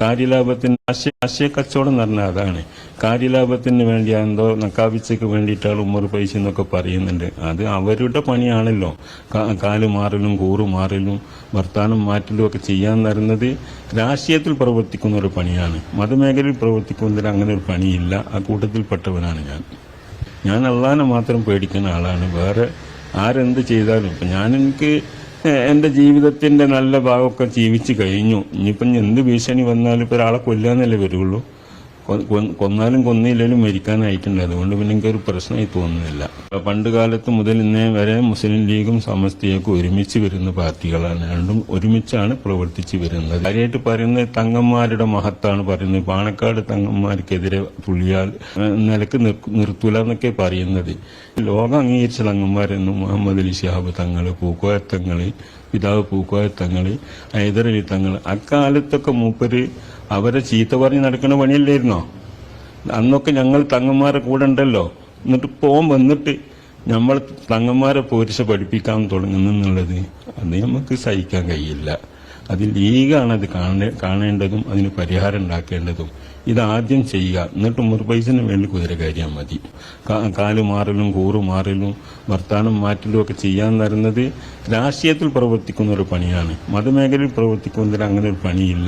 കാര്യലാഭത്തിന് ആശയ ആശയ കച്ചവടം എന്ന് പറഞ്ഞാൽ അതാണ്. കാര്യലാഭത്തിന് വേണ്ടി എന്തോ നക്കാപ്പിച്ചയ്ക്ക് വേണ്ടിയിട്ടാണ് ഉമ്മർ പൈസ എന്നൊക്കെ പറയുന്നുണ്ട്. അത് അവരുടെ പണിയാണല്ലോ. കാൽ മാറലും കൂറ് മാറലും വർത്താനം മാറ്റലും ഒക്കെ ചെയ്യാൻ തരുന്നത് രാഷ്ട്രീയത്തിൽ പ്രവർത്തിക്കുന്ന ഒരു പണിയാണ്. മതമേഖലയിൽ പ്രവർത്തിക്കുന്നതിൽ അങ്ങനെ ഒരു പണിയില്ല. ആ കൂട്ടത്തിൽപ്പെട്ടവനാണ് ഞാൻ. ഞാൻ അള്ളാനെ മാത്രം പേടിക്കുന്ന ആളാണ്. വേറെ ആരെന്ത് ചെയ്താലും ഇപ്പം ഞാൻ എനിക്ക് എന്റെ ജീവിതത്തിന്റെ നല്ല ഭാഗമൊക്കെ ജീവിച്ചു കഴിഞ്ഞു. ഇനിയിപ്പം എന്ത് ഭീഷണി വന്നാലും ഇപ്പോൾ ഒരാളെ കൊല്ലാന്നല്ലേ വരുള്ളൂ. കൊന്നാലും കൊന്നില്ലെങ്കിലും മരിക്കാനായിട്ടുണ്ട്. അതുകൊണ്ട് പിന്നെ എനിക്കൊരു പ്രശ്നമായി തോന്നുന്നില്ല. പണ്ട് കാലത്ത് മുതൽ ഇന്നേ വരെ മുസ്ലിം ലീഗും സമസ്തയൊക്കെ ഒരുമിച്ച് വരുന്ന പാർട്ടികളാണ്. രണ്ടും ഒരുമിച്ചാണ് പ്രവർത്തിച്ച് വരുന്നത്. കാര്യമായിട്ട് പറയുന്നത് തങ്ങന്മാരുടെ മഹത്താണ് പറയുന്നത്. പാണക്കാട് തങ്ങന്മാർക്കെതിരെ തുള്ളിയാൽ നിലയ്ക്ക് നിർ- നിർത്തൂല എന്നൊക്കെ പറയുന്നത്. ലോകം അംഗീകരിച്ച തങ്ങന്മാരെന്നും മുഹമ്മദ് അലി ഷിഹാബ് തങ്ങൾ പൂക്കോയ തങ്ങൾ പിതാവ് പൂക്കോയ തങ്ങൾ ഹൈദരലി തങ്ങൾ. അക്കാലത്തൊക്കെ മൂപ്പര് അവരെ ചീത്ത പറഞ്ഞ് നടക്കുന്ന പണിയല്ലായിരുന്നോ? അന്നൊക്കെ ഞങ്ങൾ തങ്ങന്മാരെ കൂടെ ഉണ്ടല്ലോ. എന്നിട്ട് പോകാൻ വന്നിട്ട് നമ്മൾ തങ്ങന്മാരെ പോരിച്ച് പഠിപ്പിക്കാൻ തുടങ്ങുന്നുള്ളത് അത് നമുക്ക് സഹിക്കാൻ കഴിയില്ല. അത് ലീഗാണ് അത് കാണേ കാണേണ്ടതും അതിന് പരിഹാരം ഉണ്ടാക്കേണ്ടതും. ഇതാദ്യം ചെയ്യുക. എന്നിട്ട് മുറുപൈസിന് വേണ്ടി കുതിര കയറിയാൽ മതി. കാൽ മാറലും കൂറ് മാറലും വർത്താനം മാറ്റലും ഒക്കെ ചെയ്യാൻ തരുന്നത് രാഷ്ട്രീയത്തിൽ പ്രവർത്തിക്കുന്ന ഒരു പണിയാണ്. മതമേഖലയിൽ പ്രവർത്തിക്കുന്നതിൽ അങ്ങനെ ഒരു പണിയില്ല.